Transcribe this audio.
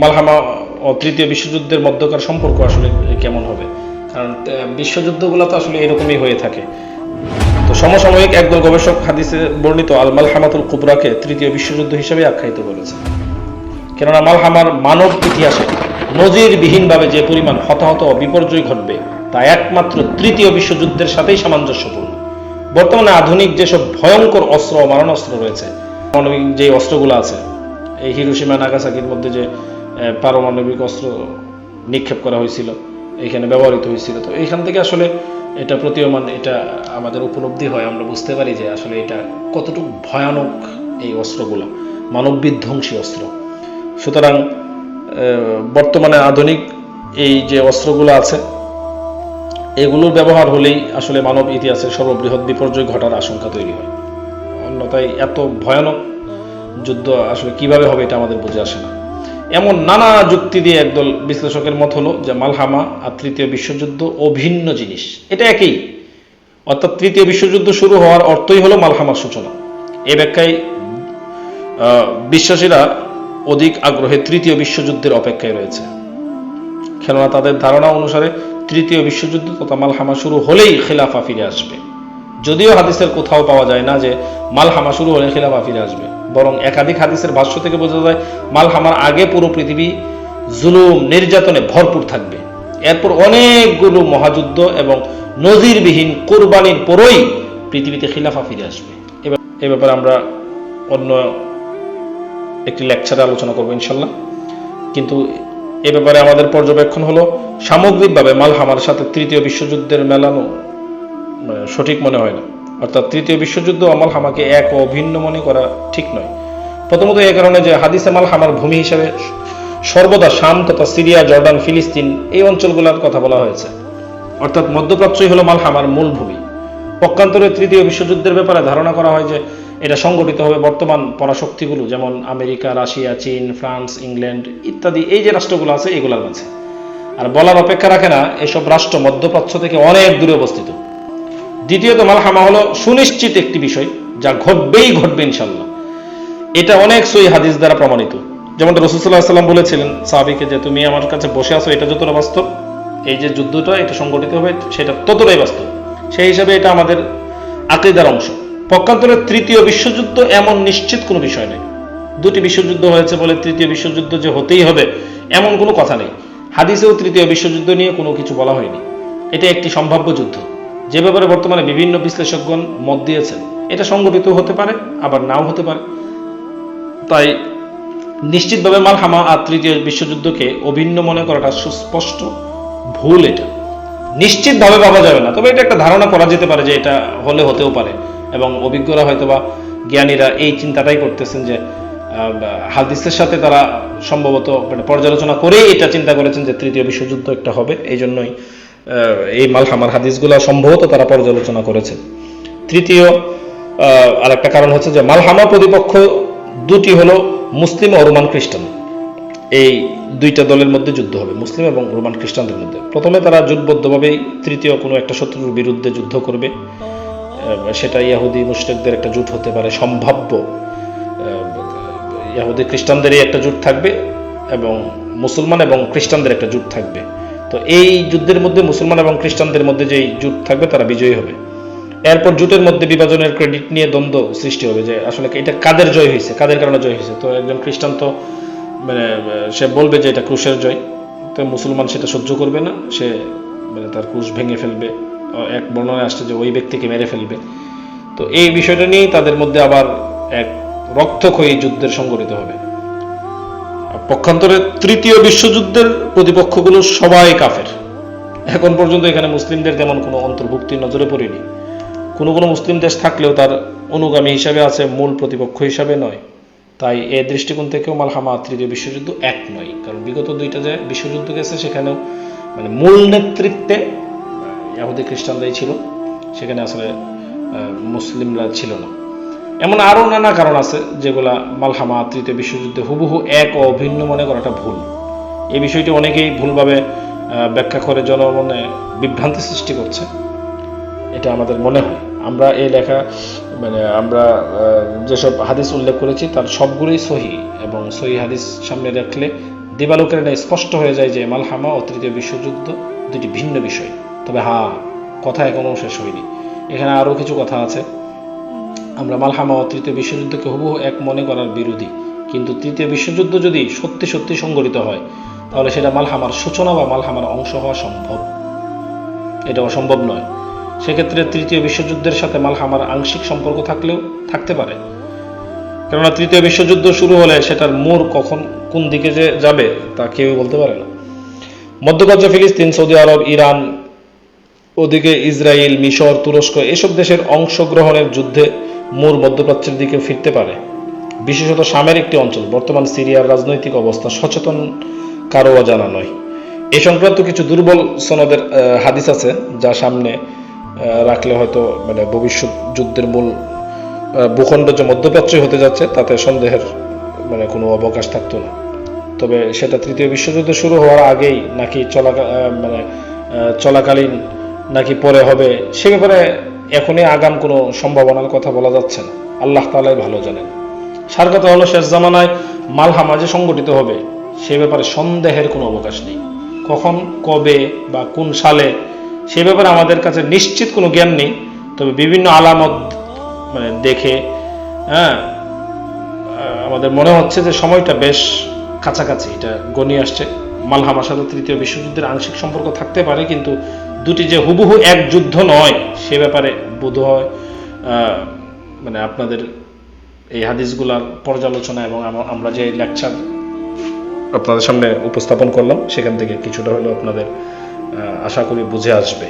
মালহামা ও তৃতীয় বিশ্বযুদ্ধের মধ্যকার সম্পর্ক আসলে কেমন হবে? কারণ বিশ্বযুদ্ধগুলো তো আসলে এরকমই হয়ে থাকে। তো সমসাময়িক একদল গবেষক হাদিসে বর্ণিত আল মালহামাতুল কুবরাকে তৃতীয় বিশ্বযুদ্ধ হিসেবে আখ্যায়িত করেছে। কেননা, মালহামার মানব ইতিহাসে নজিরবিহীনভাবে যে পরিমাণ হতাহত ও বিপর্যয় ঘটবে, তা একমাত্র তৃতীয় বিশ্বযুদ্ধের সাথেই সামঞ্জস্যপূর্ণ। বর্তমানে আধুনিক যেসব ভয়ঙ্কর অস্ত্র ও মারণাস্ত্র রয়েছে যে অস্ত্রগুলো আছে, এই হিরোসীমা নাগাসাকির মধ্যে যে পারমাণবিক অস্ত্র নিক্ষেপ করা হয়েছিল, এখানে ব্যবহৃত হয়েছিল। তো এইখান থেকে আসলে এটা প্রতীয়মান, এটা আমাদের উপলব্ধি হয়, আমরা বুঝতে পারি যে আসলে এটা কতটুকু ভয়ানক এই অস্ত্রগুলো মানব বিধ্বংসী অস্ত্র। সুতরাং বর্তমানে আধুনিক এই যে অস্ত্রগুলো আছে, এগুলোর ব্যবহার হলেই আসলে মানব ইতিহাসের সর্ববৃহৎ বিপর্যয় ঘটার আশঙ্কা তৈরি হয়। অন্যথায় এত ভয়ানক যুদ্ধ আসলে কীভাবে হবে এটা আমাদের বুঝে আসে না। এমন নানা যুক্তি দিয়ে একদল বিশ্লেষকের মত হলো যে মালহামা আর তৃতীয় বিশ্বযুদ্ধ অভিন্ন জিনিস। এটা একই। অর্থাৎ তৃতীয় বিশ্বযুদ্ধ শুরু হওয়ার অর্থই হলো মালহামার সূচনা। এ ব্যাখ্যায় বিশ্বাসীরা অধিক আগ্রহে তৃতীয় বিশ্বযুদ্ধের অপেক্ষায় রয়েছে। কেননা তাদের ধারণা অনুসারে তৃতীয় বিশ্বযুদ্ধ তথা মালহামা শুরু হলেই খেলাফা ফিরে আসবে। যদিও হাদিসের কোথাও পাওয়া যায় না যে মালহামা শুরু হলে খিলাফা ফিরে আসবে। বরং একাধিক হাদিসের ভাষ্য থেকে বোঝা যায় মালহামার আগে পুরো পৃথিবী জুলুম, নির্যাতনে ভরপুর থাকবে। এরপর অনেকগুলো মহাযুদ্ধ এবং নজিরবিহীন কোরবানির পরই পৃথিবীতে খিলাফা ফিরে আসবে। এ ব্যাপারে আমরা অন্য একটি লেকচারে আলোচনা করব ইনশাল্লাহ। কিন্তু এ ব্যাপারে আমাদের পর্যবেক্ষণ হলো, সামগ্রিকভাবে মালহামার সাথে তৃতীয় বিশ্বযুদ্ধের মেলানো সঠিক মনে হয় না। অর্থাৎ তৃতীয় বিশ্বযুদ্ধ ও মালহামাকে এক ও ভিন্ন মনে করা ঠিক নয়। প্রথমত এ কারণে যে হাদিসে মালহামার ভূমি হিসাবে সর্বদা শাম তথা সিরিয়া, জর্ডান, ফিলিস্তিন এই অঞ্চলগুলোর কথা বলা হয়েছে। অর্থাৎ মধ্যপ্রাচ্যই হলো মালহামার মূল ভূমি। পক্ষান্তরে তৃতীয় বিশ্বযুদ্ধের ব্যাপারে ধারণা করা হয় যে এটা সংগঠিত হবে বর্তমান পরাশক্তিগুলো, যেমন আমেরিকা, রাশিয়া, চীন, ফ্রান্স, ইংল্যান্ড ইত্যাদি। এই যে রাষ্ট্রগুলো আছে, এগুলোর মাঝে। আর বলার অপেক্ষা রাখে না, এসব রাষ্ট্র মধ্যপ্রাচ্য থেকে অনেক দূরে অবস্থিত। দ্বিতীয়ত মালহামা হলো সুনিশ্চিত একটি বিষয়, যা ঘটবেই ঘটবে ইনশাল্লাহ এটা অনেক সই হাদিস দ্বারা প্রমাণিত। যেমন রসুল্লাহ সাল্লাম বলেছিলেন, সাহাবিকে যে তুমি আমার কাছে বসে আছো, এটা যতটা বাস্তব, এই যে যুদ্ধটা, এটা সংগঠিত হবে, সেটা ততটাই বাস্তব। সেই হিসাবে এটা আমাদের আকিদার অংশ। পক্ষান্তরে তৃতীয় বিশ্বযুদ্ধ এমন নিশ্চিত কোনো বিষয় নেই। দুটি বিশ্বযুদ্ধ হয়েছে বলে তৃতীয় বিশ্বযুদ্ধ যে হতেই হবে, এমন কোনো কথা নেই। হাদিসেও তৃতীয় বিশ্বযুদ্ধ নিয়ে কোনো কিছু বলা হয়নি। এটা একটি সম্ভাব্য যুদ্ধ। যে ব্যাপারে বর্তমানে বিভিন্ন বিশ্লেষকগণ মত দিয়েছেন, এটা সংগঠিত হতে পারে, আবার নাও হতে পারে। তাই নিশ্চিতভাবে মালহামা আর তৃতীয় বিশ্বযুদ্ধকে অভিন্ন মনে করাটা সুস্পষ্ট ভুল এটা। নিশ্চিতভাবে ভাবা যাবে না, তবে এটা একটা ধারণা করা যেতে পারে যে এটা হলে হতেও পারে, এবং অভিজ্ঞরা হয়তোবা জ্ঞানীরা এই চিন্তাটাই করতেছেন যে হাদিসের সাথে তারা সম্ভবত মানে পর্যালোচনা করেই এটা চিন্তা করেছেন যে তৃতীয় বিশ্বযুদ্ধ একটা হবে, এই জন্যই এই মালহামার হাদিসগুলো সম্ভবত তারা পর্যালোচনা করেছেন তৃতীয় আরেকটা কারণ হচ্ছে যে মালহামা প্রতিপক্ষ দুটি হলো মুসলিম ও রোমান খ্রিস্টান। এই দুইটা দলের মধ্যে যুদ্ধ হবে, মুসলিম এবং রোমান খ্রিস্টানদের মধ্যে। প্রথমে তারা জোটবদ্ধভাবেই তৃতীয় কোনো একটা শত্রুর বিরুদ্ধে যুদ্ধ করবে। সেটা ইয়াহুদি মুশরিকদের একটা জোট হতে পারে, সম্ভাব্য ইয়াহুদি খ্রিস্টানদেরই একটা জোট থাকবে এবং মুসলমান এবং খ্রিস্টানদের একটা জোট থাকবে। তো এই যুদ্ধের মধ্যে মুসলমান এবং খ্রিস্টানদের মধ্যে যেই জোট থাকবে, তারা বিজয়ী হবে। এরপর জুটের মধ্যে বিভাজনের ক্রেডিট নিয়ে দ্বন্দ্ব সৃষ্টি হবে যে আসলে এটা কাদের জয় হয়েছে, কাদের কারণে জয় হয়েছে? তো একজন খ্রিস্টান তো মানে সে বলবে যে এটা ক্রুশের জয়। তো মুসলমান সেটা সহ্য করবে না, সে মানে তার ক্রুশ ভেঙে ফেলবে। এক বর্ণনায় আসছে যে ওই ব্যক্তিকে মেরে ফেলবে। তো এই বিষয়টা নিয়েই তাদের মধ্যে আবার এক রক্তক্ষয়ী যুদ্ধের সংগঠিত হবে। পক্ষান্তরে তৃতীয় বিশ্বযুদ্ধের প্রতিপক্ষগুলো সবাই কাফের। এখন পর্যন্ত এখানে মুসলিমদের তেমন কোনো অন্তর্ভুক্তি নজরে পড়েনি। কোনো কোনো মুসলিম দেশ থাকলেও তার অনুগামী হিসাবে আছে, মূল প্রতিপক্ষ হিসাবে নয়। তাই এ দৃষ্টিকোণ থেকেও মালহামা তৃতীয় বিশ্বযুদ্ধ এক নয়। কারণ বিগত দুইটা যে বিশ্বযুদ্ধ গেছে, সেখানেও মানে মূল নেতৃত্বে ইয়াহুদি খ্রিস্টানরাই ছিল। সেখানে আসলে মুসলিমরা ছিল না। এমন আরও নানা কারণ আছে যেগুলা মালহামা তৃতীয় বিশ্বযুদ্ধে হুবহু এক অভিন্ন মনে করাটা ভুল। এই বিষয়টি অনেকেই ভুলভাবে ব্যাখ্যা করে জনমনে বিভ্রান্তি সৃষ্টি করছে। এটা আমাদের মনে হয়। আমরা এই লেখা মানে আমরা যেসব হাদিস উল্লেখ করেছি তার সবগুলোই সহি এবং সহি হাদিস সামনে রাখলে দিবালোকের এটা স্পষ্ট হয়ে যায় যে মালহামা ও তৃতীয় বিশ্বযুদ্ধ দুটি ভিন্ন বিষয়। তবে হ্যাঁ কথা এখনও শেষ হয়নি। এখানে আরও কিছু কথা আছে। আমরা মালহামা ও তৃতীয় বিশ্বযুদ্ধকে হুবহু এক মনে করার বিরোধী। কিন্তু তৃতীয় বিশ্বযুদ্ধ যদি সত্যি সত্যি সংগঠিত হয়, তাহলে সেটা মালহামার সূচনা বা মালহামার অংশ হওয়া সম্ভব। এটা অসম্ভব নয়। সেক্ষেত্রে তৃতীয় বিশ্বযুদ্ধের সাথে মালহামার আংশিক সম্পর্ক থাকলেও থাকতে পারে। কেননা তৃতীয় বিশ্বযুদ্ধ শুরু হলে সেটার মোড় কখন কোন দিকে যে যাবে, তা কেউ বলতে পারে না। মধ্যপ্রাচ্য ফিলিস্তিন, সৌদি আরব, ইরান, ওদিকে ইসরায়েল মিশর, তুরস্ক, এসব দেশের অংশগ্রহণের যুদ্ধে মোর মধ্যপ্রাচ্যের দিকে ফিরতে পারে। বিশেষত শামের একটি অঞ্চল, বর্তমান সিরিয়ার রাজনৈতিক অবস্থা সচেতন কারও জানা নয়। এ সংক্রান্ত কিছু দুর্বল সনদের হাদিস আছে যা সামনে রাখলে হয়তো মানে ভবিষ্যৎ যুদ্ধের মূল ভূখণ্ড যে মধ্যপ্রাচ্য হতে যাচ্ছে, তাতে সন্দেহের মানে কোনো অবকাশ থাকতো না। তবে সেটা তৃতীয় বিশ্বযুদ্ধ শুরু হওয়ার আগেই নাকি চলা মানে চলাকালীন নাকি পরে হবে, সে ব্যাপারে এখনই আগাম কোনো সম্ভাবনার কথা বলা যাচ্ছে না। আল্লাহ তালাই ভালো জানেন। সার কথা হলো শেষ জামানায় মালহামা যে সংগঠিত হবে, সে ব্যাপারে সন্দেহের কোনো অবকাশ নেই। কখন, কবে বা কোন সালে, সে ব্যাপারে আমাদের কাছে নিশ্চিত কোনো জ্ঞান নেই। তবে বিভিন্ন আলামত মানে দেখে হ্যাঁ আমাদের মনে হচ্ছে যে সময়টা বেশ কাছাকাছি। এটা গনিয়ে আসছে। মালহামার সাথে তৃতীয় বিশ্বযুদ্ধের আংশিক সম্পর্ক থাকতে পারে, কিন্তু দুটি যে হুবহু এক যুদ্ধ নয়, সে ব্যাপারে বোধ হয় মানে আপনাদের এই হাদিসগুলার পর্যালোচনা এবং আমরা যে লেকচার আপনাদের সামনে উপস্থাপন করলাম, সেখান থেকে কিছুটা হলেও আপনাদের আশা করি বুঝে আসবে।